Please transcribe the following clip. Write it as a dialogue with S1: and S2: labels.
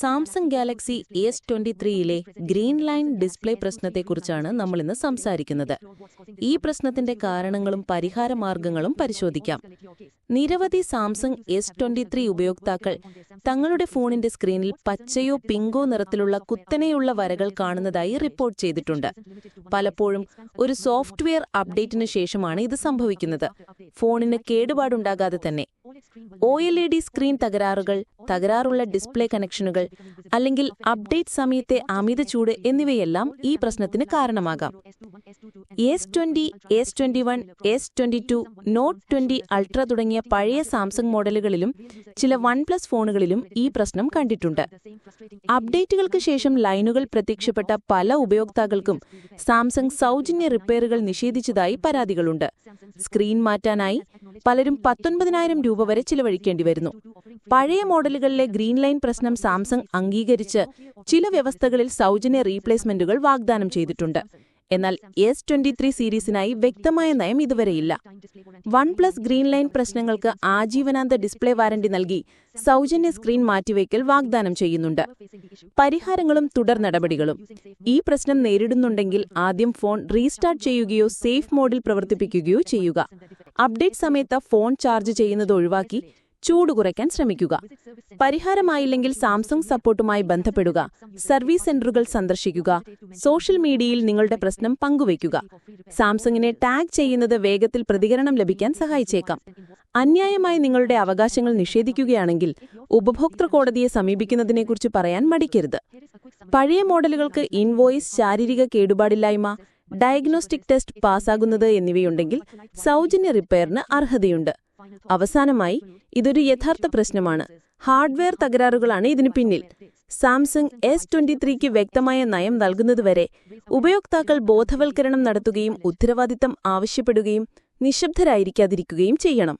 S1: Samsung Galaxy S twenty ത്രീയിലെ green line display പ്രശ്നത്തെക്കുറിച്ചാണ് നമ്മൾ ഇന്ന് സംസാരിക്കുന്നത്. ഈ പ്രശ്നത്തിന്റെ കാരണങ്ങളും പരിഹാര മാർഗങ്ങളും പരിശോധിക്കാം. നിരവധി സാംസങ് എസ് ട്വന്റി ത്രീ ഉപയോക്താക്കൾ തങ്ങളുടെ ഫോണിന്റെ സ്ക്രീനിൽ പച്ചയോ പിങ്കോ നിറത്തിലുള്ള കുത്തനെയുള്ള വരകൾ കാണുന്നതായി റിപ്പോർട്ട് ചെയ്തിട്ടുണ്ട്. പലപ്പോഴും ഒരു സോഫ്റ്റ്വെയർ അപ്ഡേറ്റിന് ശേഷമാണ് ഇത് സംഭവിക്കുന്നത്. ഫോണിന് കേടുപാടുണ്ടാകാതെ തന്നെ. O L E D screen തകരാറുകൾ തകരാറുള്ള ഡിസ്പ്ലേ കണക്ഷനുകൾ അല്ലെങ്കിൽ അപ്ഡേറ്റ് സമയത്തെ അമിത ചൂട് എന്നിവയെല്ലാം ഈ പ്രശ്നത്തിന് കാരണമാകാം. S twenty S twenty one S twenty two note twenty ultra തുടങ്ങിയ പഴയ സാംസങ് മോഡലുകളിലും ചില വൺ പ്ലസ് ഫോണുകളിലും ഈ പ്രശ്നം കണ്ടിട്ടുണ്ട്. അപ്ഡേറ്റുകൾക്ക് ശേഷം ലൈനുകൾ പ്രത്യക്ഷപ്പെട്ട പല ഉപയോക്താക്കൾക്കും സാംസങ് സൗജന്യ റിപ്പയറുകൾ നിഷേധിച്ചതായി പരാതികളുണ്ട്. സ്ക്രീൻ മാറ്റാനായി പലരും പത്തൊൻപതിനായിരം രൂപ വരെ ചിലവഴിക്കേണ്ടി വരുന്നു പഴയ മോഡലുകളിലെ ഗ്രീൻ ലൈൻ പ്രശ്നം സാംസങ് അംഗീകരിച്ച് ചില വ്യവസ്ഥകളിൽ സൗജന്യ റീപ്ലേസ്മെന്റുകൾ വാഗ്ദാനം ചെയ്തിട്ടുണ്ട്. എന്നാൽ എസ് ട്വന്റി ത്രീ സീരീസിനായി വ്യക്തമായ നയം ഇതുവരെയില്ല. വൺ പ്ലസ് ഗ്രീൻ ലൈൻ പ്രശ്നങ്ങൾക്ക് ആജീവനാന്ത ഡിസ്പ്ലേ വാറന്റി നൽകി സൗജന്യ സ്ക്രീൻ മാറ്റിവയ്ക്കൽ വാഗ്ദാനം ചെയ്യുന്നുണ്ട്. പരിഹാരങ്ങളും തുടർ നടപടികളും. ഈ പ്രശ്നം നേരിടുന്നുണ്ടെങ്കിൽ ആദ്യം ഫോൺ റീസ്റ്റാർട്ട് ചെയ്യുകയോ സേഫ് മോഡിൽ പ്രവർത്തിപ്പിക്കുകയോ ചെയ്യുക. അപ്ഡേറ്റ് സമയത്ത് ഫോൺ ചാർജ് ചെയ്യുന്നത് ഒഴിവാക്കി ചൂട് കുറയ്ക്കാൻ ശ്രമിക്കുക. പരിഹാരമായില്ലെങ്കിൽ സാംസങ് സപ്പോർട്ടുമായി ബന്ധപ്പെടുക. സർവീസ് സെന്ററുകൾ സന്ദർശിക്കുക. സോഷ്യൽ മീഡിയയിൽ നിങ്ങളുടെ പ്രശ്നം പങ്കുവയ്ക്കുക. സാംസങ്ങിനെ ടാഗ് ചെയ്യുന്നത് വേഗത്തിൽ പ്രതികരണം ലഭിക്കാൻ സഹായിച്ചേക്കാം. അന്യായമായി നിങ്ങളുടെ അവകാശങ്ങൾ നിഷേധിക്കുകയാണെങ്കിൽ ഉപഭോക്തൃ കോടതിയെ സമീപിക്കുന്നതിനെക്കുറിച്ച് പറയാൻ മടിക്കരുത്. പഴയ മോഡലുകൾക്ക് ഇൻവോയിസ് ശാരീരിക കേടുപാടില്ലായ്മ ഡയഗ്നോസ്റ്റിക് ടെസ്റ്റ് പാസ്സാകുന്നത് എന്നിവയുണ്ടെങ്കിൽ സൗജന്യ റിപ്പയറിന് അർഹതയുണ്ട്. അവസാനമായി ഇതൊരു യഥാർത്ഥ പ്രശ്നമാണ്. ഹാർഡ്വെയർ തകരാറുകളാണ് ഇതിനു പിന്നിൽ. സാംസങ് എസ് ട്വന്റി ത്രീക്ക് വ്യക്തമായ നയം നൽകുന്നതുവരെ ഉപയോക്താക്കൾ ബോധവൽക്കരണം നടത്തുകയും ഉത്തരവാദിത്തം ആവശ്യപ്പെടുകയും നിശബ്ദരായിരിക്കാതിരിക്കുകയും ചെയ്യണം.